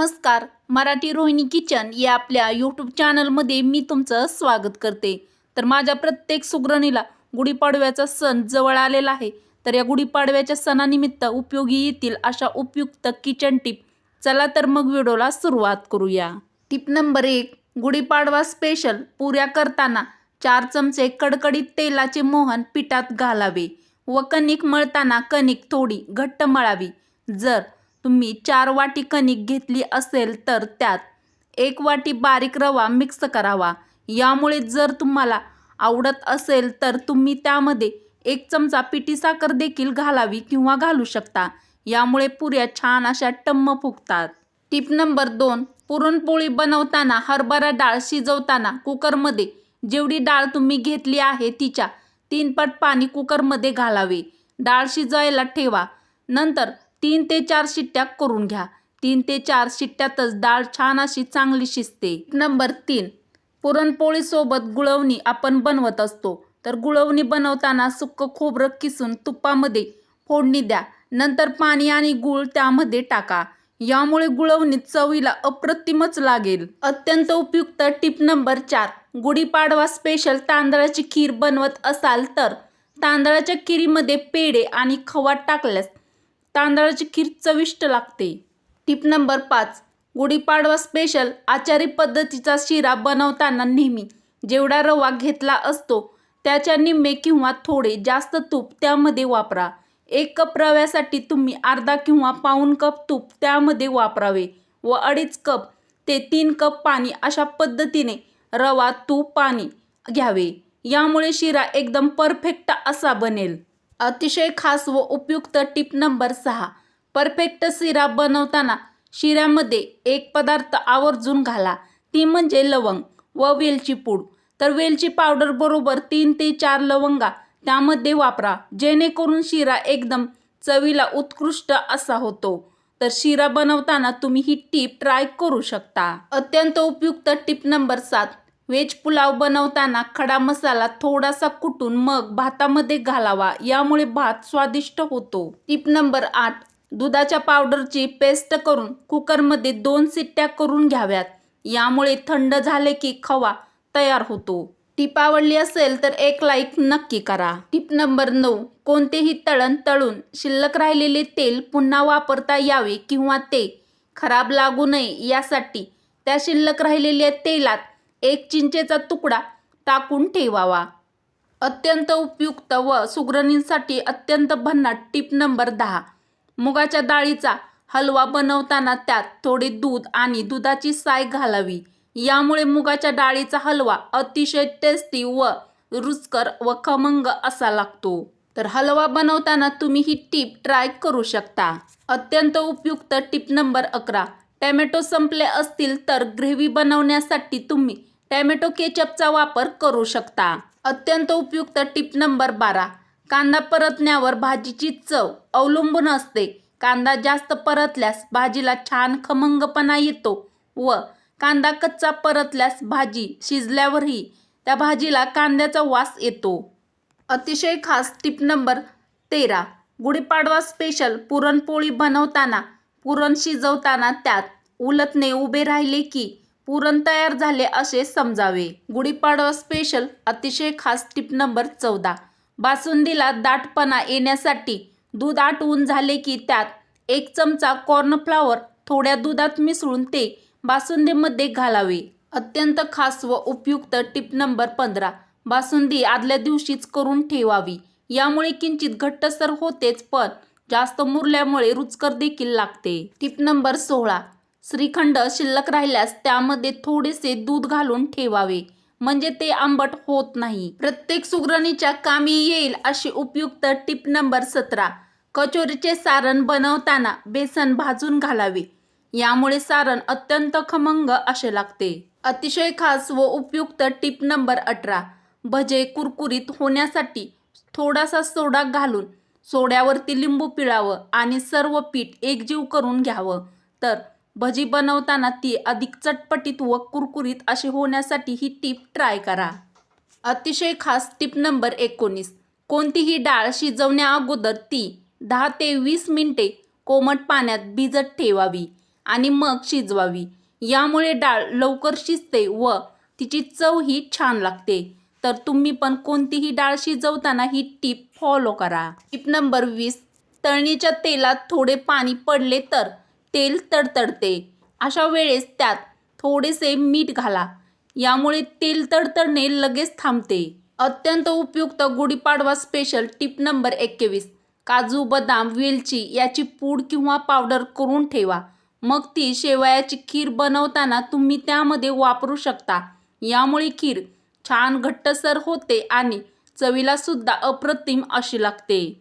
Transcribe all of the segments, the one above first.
नमस्कार मराठी रोहिणी किचन या आपल्या यूट्यूब चॅनलमध्ये मी तुमचं स्वागत करते. तर माझ्या प्रत्येक सुगरणीला गुढीपाडव्याचा सण जवळ आलेला आहे. तर या गुढीपाडव्याच्या सणानिमित्त उपयोगी येतील अशा उपयुक्त किचन टिप. चला तर मग व्हिडिओला सुरुवात करूया. टिप नंबर एक गुढीपाडवा स्पेशल पुऱ्या करताना चार चमचे कडकडीत तेलाचे मोहन पिठात घालावे व कणिक मळताना कणिक थोडी घट्ट मळावी. जर तुम्ही चार वाटी कणिक घेतली असेल तर त्यात एक वाटी बारीक रवा मिक्स करावा. यामुळे जर तुम्हाला आवडत असेल तर तुम्ही त्यामध्ये एक चमचा पिठी साखर देखील घालावी किंवा घालू शकता. यामुळे पुऱ्या छान अशा टम्म फुगतात. टिप नंबर दोन पुरणपोळी बनवताना हरभरा डाळ शिजवताना कुकरमध्ये जेवढी डाळ तुम्ही घेतली आहे तिच्या तीन पट पाणी कुकरमध्ये घालावे. डाळ शिजायला ठेवा. नंतर तीन ते चार शिट्ट्या करून घ्या. तीन ते चार शिट्ट्यातच डाळ छान अशी चांगली शिजते. नंबर तीन पुरणपोळीसोबत गुळवणी आपण बनवत असतो. तर गुळवणी बनवताना सुक्क खोबरं किसून तुपामध्ये फोडणी द्या. नंतर पाणी आणि गूळ त्यामध्ये टाका. यामुळे गुळवणी चवीला अप्रतिमच लागेल. अत्यंत उपयुक्त टिप नंबर चार गुढीपाडवा स्पेशल तांदळाची खीर बनवत असाल तर तांदळाच्या खिरीमध्ये पेढे आणि खवा टाकल्यास तांदळाची खीर चविष्ट लागते. टिप नंबर पाच. गुढीपाडवा स्पेशल आचारी पद्धतीचा शिरा बनवताना नेहमी जेवढा रवा घेतला असतो त्याच्या निम्मे किंवा थोडे जास्त तूप त्यामध्ये वापरा. एक कप रव्यासाठी तुम्ही अर्धा किंवा पाऊण कप तूप त्यामध्ये वापरावे व अडीच कप ते तीन कप पाणी अशा पद्धतीने रवा तूप पाणी घ्यावे. यामुळे शिरा एकदम परफेक्ट असा बनेल. अतिशय खास व उपयुक्त टिप नंबर सहा. परफेक्ट शिरा बनवताना शिऱ्यामध्ये एक पदार्थ आवर्जून घाला. ती म्हणजे लवंग व वेलची पूड. तर वेलची पावडर बरोबर तीन ते चार लवंगा त्यामध्ये वापरा. जेणेकरून शिरा एकदम चवीला उत्कृष्ट असा होतो. तर शिरा बनवताना तुम्ही ही टीप ट्राय करू शकता. अत्यंत उपयुक्त टिप नंबर सात. व्हेज पुलाव बनवताना खडा मसाला थोडासा कुटून मग भातामध्ये घालावा यामुळे भात स्वादिष्ट होतो. टिप नंबर आठ दुधाच्या पावडरची पेस्ट करून कुकरमध्ये दोन सिट्ट्या करून घ्याव्यात. यामुळे थंड झाले की खवा तयार होतो. टिप आवडली असेल तर एक लाईक नक्की करा. टिप नंबर नऊ कोणतेही तळण तळून शिल्लक राहिलेले तेल पुन्हा वापरता यावे किंवा ते खराब लागू नये यासाठी त्या शिल्लक राहिलेल्या तेलात एक चिंचेचा तुकडा टाकून ठेवावा. अत्यंत उपयुक्त व सुगरणींसाठी अत्यंत भन्नाट टिप नंबर दहा. मुगाच्या डाळीचा हलवा बनवताना त्यात थोडे दूध आणि दुधाची साय घालावी. यामुळे मुगाच्या डाळीचा हलवा अतिशय टेस्टी व रुचकर व खमंग असा लागतो. तर हलवा बनवताना तुम्ही ही टीप ट्राय करू शकता. अत्यंत उपयुक्त टिप नंबर अकरा. टॅमॅटो संपले असतील तर ग्रेव्ही बनवण्यासाठी तुम्ही टॅमॅटो केचपचा वापर करू शकता. अत्यंत उपयुक्त टिप नंबर बारा. कांदा परतण्यावर भाजीची चव अवलंबून असते. कांदा जास्त परतल्यास भाजीला छान खमंगपणा येतो व कांदा कच्चा परतल्यास भाजी शिजल्यावरही त्या भाजीला कांद्याचा वास येतो. अतिशय खास टिप नंबर तेरा. गुढीपाडवा स्पेशल पुरणपोळी बनवताना पुरण शिजवताना त्यात उलटणे उभे राहिले की पुरण तयार झाले असे समजावे. गुढीपाडवा स्पेशल अतिशय खास टिप नंबर चौदा. बासुंदीला दाटपणा येण्यासाठी दूध आटवून झाले की त्यात एक चमचा कॉर्नफ्लावर थोड्या दुधात मिसळून ते बासुंदीमध्ये घालावे. अत्यंत खास व उपयुक्त टिप नंबर पंधरा. बासुंदी आदल्या दिवशीच करून ठेवावी. यामुळे किंचित घट्टसर होतेच पण जास्त मुरल्यामुळे रुचकर देखील लागते. टिप नंबर सोळा. श्रीखंड शिल्लक राहिल्यास त्यामध्ये थोडेसे दूध घालून ठेवावे. म्हणजे ते आंबट होत नाही. प्रत्येक सुगरणीच्या कामी येईल अशी उपयुक्त टिप नंबर सतरा. कचोरीचे सारण बनवताना बेसन भाजून घालावे. यामुळे सारण अत्यंत खमंग असे लागते. अतिशय खास व उपयुक्त टिप नंबर अठरा. भजे कुरकुरीत होण्यासाठी थोडासा सोडा घालून सोड्यावरती लिंबू पिळावं आणि सर्व पीठ एकजीव करून घ्यावं. तर भजी बनवताना ती अधिक चटपटीत व कुरकुरीत अशी होण्यासाठी ही टीप ट्राय करा. अतिशय खास टिप नंबर एकोणीस. कोणतीही डाळ शिजवण्या अगोदर ती दहा ते वीस मिनिटे कोमट पाण्यात भिजत ठेवावी आणि मग शिजवावी. यामुळे डाळ लवकर शिजते व तिची चवही छान लागते. तर तुम्ही पण कोणतीही डाळ शिजवताना ही टीप फॉलो करा. टीप नंबर वीस. तळणीच्या तेलात थोडे पाणी पडले तर तेल तडतडते. अशा वेळेस त्यात थोडेसे मीठ घाला. यामुळे तेल तडतडणे लगेच थांबते. अत्यंत उपयुक्त गुढीपाडवा स्पेशल टिप नंबर एकवीस. काजू बदाम वेलची याची पूड किंवा पावडर करून ठेवा. मग ती शेवयाची खीर बनवताना तुम्ही त्यामध्ये वापरू शकता. यामुळे खीर छान घट्टसर होते आणि चवीला सुद्धा अप्रतिम अशी लागते.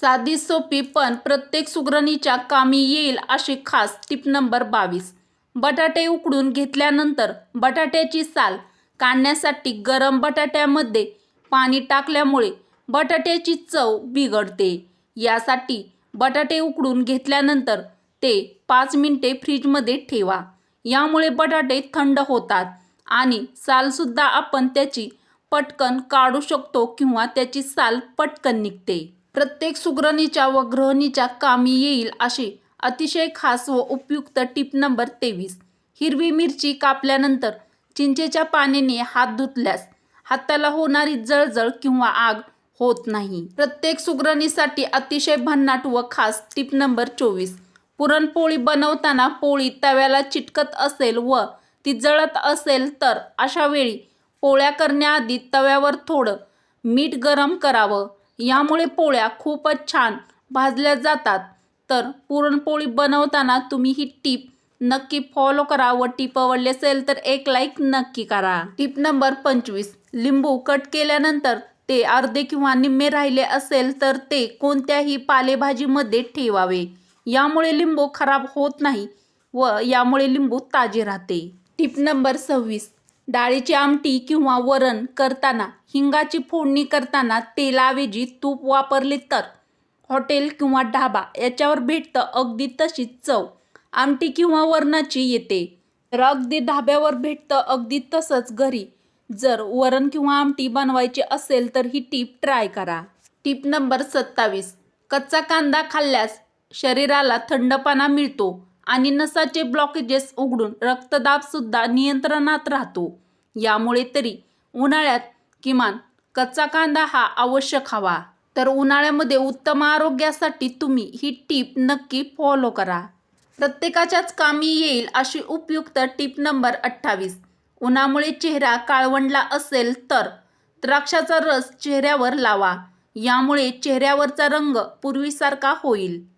साधी सोपी पण प्रत्येक सुगरणीच्या कामी येईल अशी खास टिप नंबर बावीस. बटाटे उकडून घेतल्यानंतर बटाट्याची साल काढण्यासाठी गरम बटाट्यामध्ये पाणी टाकल्यामुळे बटाट्याची चव बिघडते. यासाठी बटाटे उकडून घेतल्यानंतर ते पाच मिनिटे फ्रीजमध्ये ठेवा. यामुळे बटाटे थंड होतात आणि सालसुद्धा आपण त्याची पटकन काढू शकतो किंवा त्याची साल पटकन निघते. प्रत्येक सुग्रणीच्या व ग्रहणीच्या कामी येईल अशी अतिशय खास व उपयुक्त टिप नंबर तेवीस. हिरवी मिरची कापल्यानंतर चिंचेच्या पाण्याने हात धुतल्यास हाताला होणारी जळजळ किंवा आग होत नाही. प्रत्येक सुगरणीसाठी अतिशय भन्नाट व खास टिप नंबर चोवीस. पुरणपोळी बनवताना पोळी तव्याला चिटकत असेल व ती जळत असेल तर अशा वेळी पोळ्या करण्याआधी तव्यावर थोडं मीठ गरम करावं. यामुळे पोळ्या खूपच छान भाजल्या जातात. तर पुरणपोळी बनवताना तुम्ही ही टीप नक्की फॉलो करा व टीप आवडली असेल तर एक लाईक नक्की करा. टीप नंबर पंचवीस. लिंबू कट केल्यानंतर ते अर्धे किंवा निम्मे राहिले असेल तर ते कोणत्याही पालेभाजीमध्ये ठेवावे. यामुळे लिंबू खराब होत नाही व यामुळे लिंबू ताजे राहते. टिप नंबर सव्वीस. डाळीची आमटी किंवा वरण करताना हिंगाची फोडणी करताना तेलाऐवजी तूप वापरले तर? हॉटेल किंवा ढाबा याच्यावर भेटतं अगदी तशीच चव. आमटी किंवा वरणाची येते. तर अगदी ढाब्यावर भेटतं अगदी तसंच घरी. जर वरण किंवा आमटी बनवायची असेल तर ही टीप ट्राय करा. टीप नंबर सत्तावीस. कच्चा कांदा खाल्ल्यास शरीराला थंडपणा मिळतो. आणि नसाचे ब्लॉकेजेस उघडून रक्तदाबसुद्धा नियंत्रणात राहतो. यामुळे तरी उन्हाळ्यात किमान कच्चा कांदा हा आवश्यक हवा. तर उन्हाळ्यामध्ये उत्तम आरोग्यासाठी तुम्ही ही टीप नक्की फॉलो करा. प्रत्येकाच्याच कामी येईल अशी उपयुक्त टीप नंबर अठ्ठावीस. उन्हामुळे चेहरा काळवंडला असेल तर द्राक्षाचा रस चेहऱ्यावर लावा. यामुळे चेहऱ्यावरचा रंग पूर्वीसारखा होईल.